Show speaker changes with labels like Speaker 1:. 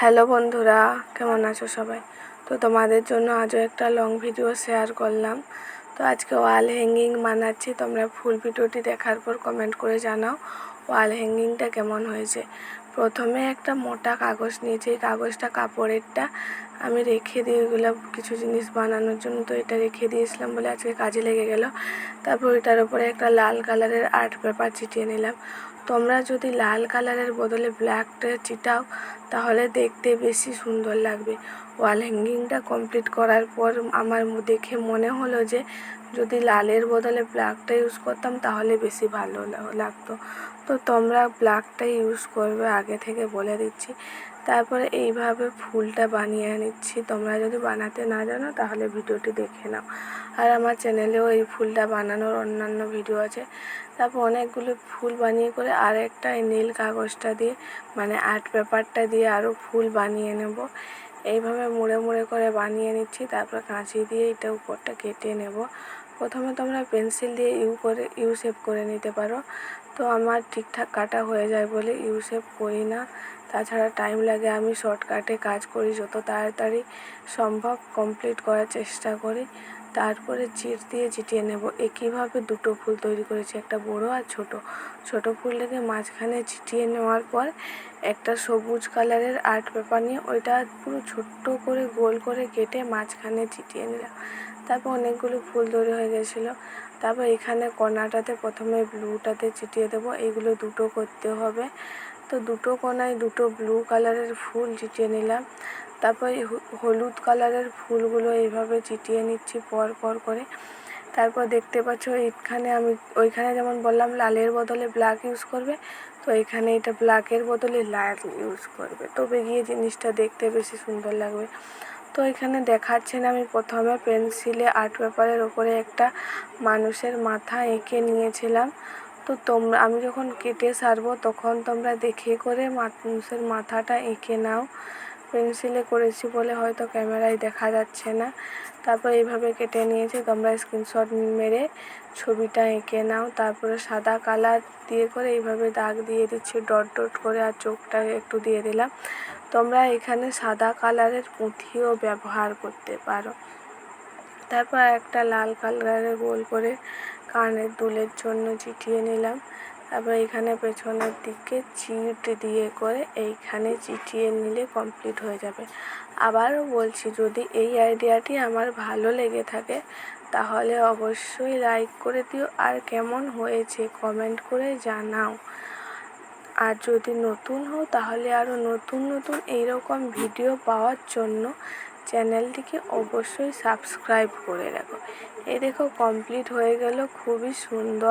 Speaker 1: Hello বন্ধুরা, কেমন আছো সবাই? তো তোমাদের জন্য আজও একটা লং ভিডিও শেয়ার করলাম। তো আজকে ওয়াল হ্যাঙ্গিং মানাচ্ছি, তোমরা ফুল ভিডিওটি দেখার পর কমেন্ট করে জানাও ওয়াল হ্যাঙ্গিংটা কেমন হয়েছে। প্রথমে একটা মোটা কাগজ নিয়েছি কাগজটা কাপড়েরটা আমি রেখে দিয়ে ওইগুলো কিছু জিনিস বানানোর জন্য তো এটা রেখে দিয়েছিলাম বলে আজকে কাজে লেগে গেল। তারপর ওইটার উপরে একটা লাল কালারের আর্ট পেপার চিটিয়ে নিলাম। তোমরা যদি লাল কালারের বদলে ব্ল্যাকটা চিটাও, তাহলে দেখতে বেশি সুন্দর লাগবে। ওয়াল হ্যাঙ্গিংটা কমপ্লিট করার পর আমার দেখে মনে হলো যে, যদি লালের বদলে ব্ল্যাকটা ইউজ করতাম, তাহলে বেশি ভালো লাগতো। তো তোমরা ব্ল্যাকটা ইউজ করবে আগে থেকে বলে দিচ্ছি। তারপরে এইভাবে ফুলটা বানিয়ে নিচ্ছি। তোমরা যদি বানাতে না জানো, তাহলে ভিডিওটি দেখে নাও। আর আমার চ্যানেলেও এই ফুলটা বানানোর অন্যান্য ভিডিও আছে। তারপর অনেকগুলো ফুল বানিয়ে করে আর একটা নীল কাগজটা দিয়ে মানে আর্ট পেপারটা দিয়ে আরও ফুল বানিয়ে নেব। এইভাবে মুড়ে মুড়ে করে বানিয়ে নিচ্ছি। তারপর কাঁচি দিয়ে এটা উপরটা কেটে নেব। প্রথমে তোমরা পেন্সিল দিয়ে ইউ করে, ইউ শেপ করে নিতে পারো। তো আমার ঠিকঠাক কাটা হয়ে যায় বলে ইউ শেপ করি না। তাছাড়া টাইম লাগে, আমি শর্টকাটে কাজ করি, যত তাড়াতাড়ি সম্ভব কমপ্লিট করার চেষ্টা করি। তারপরে চিট দিয়ে চিটিয়ে নেব। একইভাবে দুটো ফুল তৈরি করেছি, একটা বড় আর ছোট। ছোট ফুলটাকে মাঝখানে চিটিয়ে নেওয়ার পর একটা সবুজ কালারের আর্ট পেপার নিয়ে ওইটা পুরো ছোট্ট করে গোল করে কেটে মাঝখানে চিটিয়ে নিলাম। তারপর অনেকগুলো ফুল তৈরি হয়ে গেছিল। তারপর এখানে কণাটাতে প্রথমে ব্লুটাতে চিটিয়ে দেবো। এইগুলো দুটো করতে হবে। তো দুটো কোনায় দুটো ব্লু কালারের ফুল চিটিয়ে নিলাম। তারপর হলুদ কালারের ফুলগুলো এইভাবে চিটিয়ে নিচ্ছি পর পর করে। তারপর দেখতে পাচ্ছ এখানে আমি, ওইখানে যেমন বললাম লালের বদলে ব্ল্যাক ইউজ করবে, তো এখানে এটা ব্ল্যাকের বদলে লাল ইউজ করবে। তবে গিয়ে জিনিসটা দেখতে বেশি সুন্দর লাগবে। তো এখানে দেখাচ্ছেন আমি প্রথমে পেন্সিলে আর্ট পেপারের ওপরে একটা মানুষের মাথা এঁকে নিয়েছিলাম। তো তোমরা, আমি যখন কেটে সারবো, তখন তোমরা দেখে করে মানুষের মাথাটা এঁকে নাও। পেন্সিলে করেছি বলে হয়তো ক্যামেরায় দেখা যাচ্ছে না। তারপর এইভাবে কেটে নিয়েছি, তোমরা স্ক্রিনশট মেরে ছবিটা এঁকে নাও। তারপরে সাদা কালার দিয়ে করে এইভাবে দাগ দিয়ে দিচ্ছি, ডট ডট করে, আর চোখটা একটু দিয়ে দিলাম। তোমরা এখানে সাদা কালারের পুঁথিও ব্যবহার করতে পারো। তারপর একটা লাল কালারের গোল করে কানের দুলের জন্য চিটিয়ে নিলাম। তারপর এখানে পেছনের দিকে চিট দিয়ে করে এইখানে চিটিয়ে নিলে কমপ্লিট হয়ে যাবে। আবারও বলছি, যদি এই আইডিয়াটি আমার ভালো লেগে থাকে, তাহলে অবশ্যই লাইক করে দিও। আর কেমন হয়েছে কমেন্ট করে জানাও। আর যদি নতুন হও, তাহলে আরও নতুন নতুন এইরকম ভিডিও পাওয়ার জন্য চ্যানেলটিকে অবশ্যই সাবস্ক্রাইব করে রাখো। এ দেখো কমপ্লিট হয়ে গেল খুবই সুন্দর।